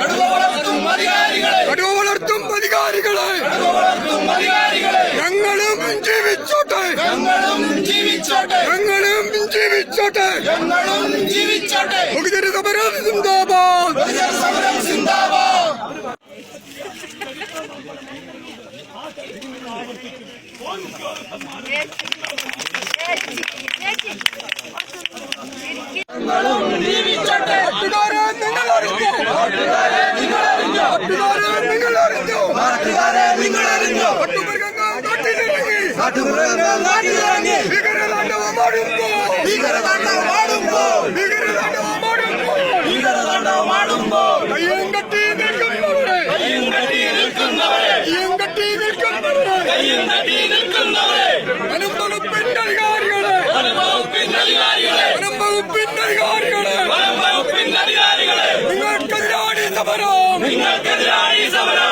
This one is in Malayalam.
കടുവ വളർത്തും അധികാരികളെ. കടുവ വളർത്തും അധികാരികളെ. ഞങ്ങളും ജീവിച്ചോട്ടെ. ഞങ്ങളും ജീവിച്ചോട്ടെ. ജീവിച്ചോട്ടെ. ഭുഗിതര സമരം സിന്ദാബാദ്. സിന്ദാബാദ്. നിൽക്കുന്നവരെ. നിൽക്കുന്നവരെ. നിൽക്കുന്നവരെ. സമരവും നിങ്ങൾക്കെതിരായി സമരം.